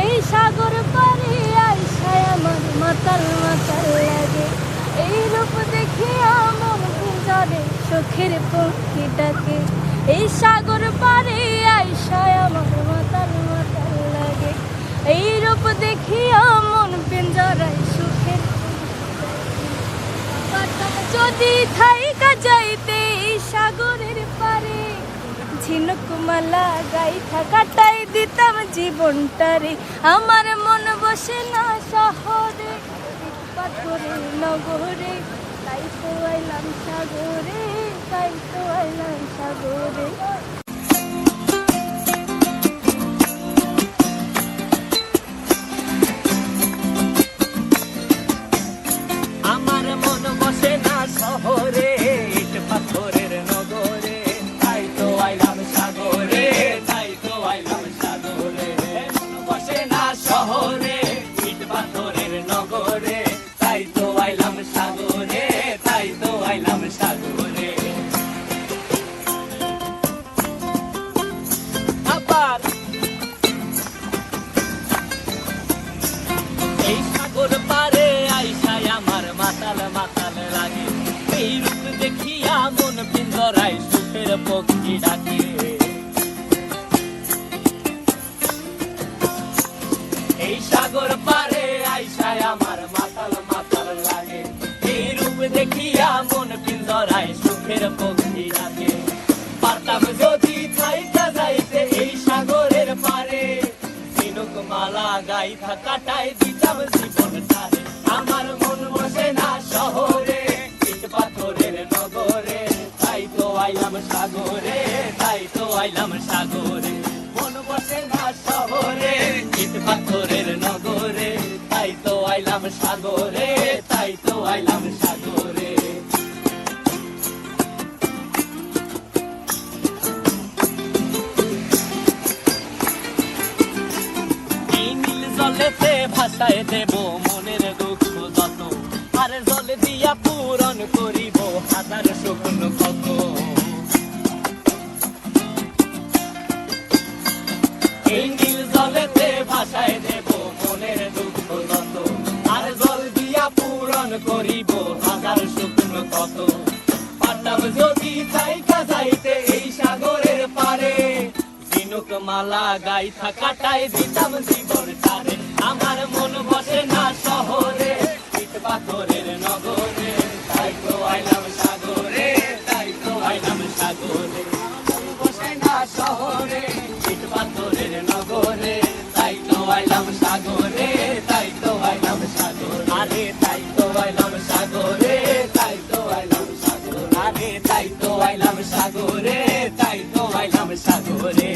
এই সাগর পারে আইসায় আমার মাতাল মাতাল লাগে। এই রূপ দেখে আমার পিঞ্জরে সুখের পক্ষীটাকে এই সাগর পারে আইসায় আমার মাতাল মাতাল লাগে। এই রূপ দেখি মন পিঞ্জরায় সুখের যদি থাইকা যাইতে ঝিনুক গাইথা গাই থাকাটাই দিতাম জীবনটারে। আমার মন বসে না শহরে পাথরে নগরে। তাই তো আইলাম সাগরে তাই তো আইলাম দেখিয়া মন পিঞ্জরাই সুখের পক্ষী ডাকে পারতাম যদি থাইকা যাইতে এই সাগরের পারে। মালা গাই থাকাটাই দিতাম জীবন তারে। আমার মন বসে না শহরে, ইট পাথরের নগরে। তাই তো আইলাম সাগরে, তাই তো আইলাম সাগরে। জলেতে ভাসায় দেব মনের দুঃখ যত। আর জলে দিয়া পূরণ করিব হাজার শুকন কত। এই নীল জলেতে ভাসায় দেব মনের দুঃখ যত। আর জল দিয়া পূরণ করিব হাজার শুকন কত। পারতাম যদি থাইকা মালা গাই থাকাটাই দিতাম জীবন তারে। আমার মন বসে না শহরে, ইট পাথরের নগরে। তাই তো আইলাম সাগরে, তাই তো আইলাম সাগরে। বসে না শহরে, ইট পাথরের নগরে। তাই তো আইলাম সাগরে, তাই তো আইলাম সাগরে। আরে তাই তো আইলাম সাগরে, তাই তো আইলাম সাগরে। আরে তাই তো আইলাম সাগরে, তাই তো আইলাম সাগরে।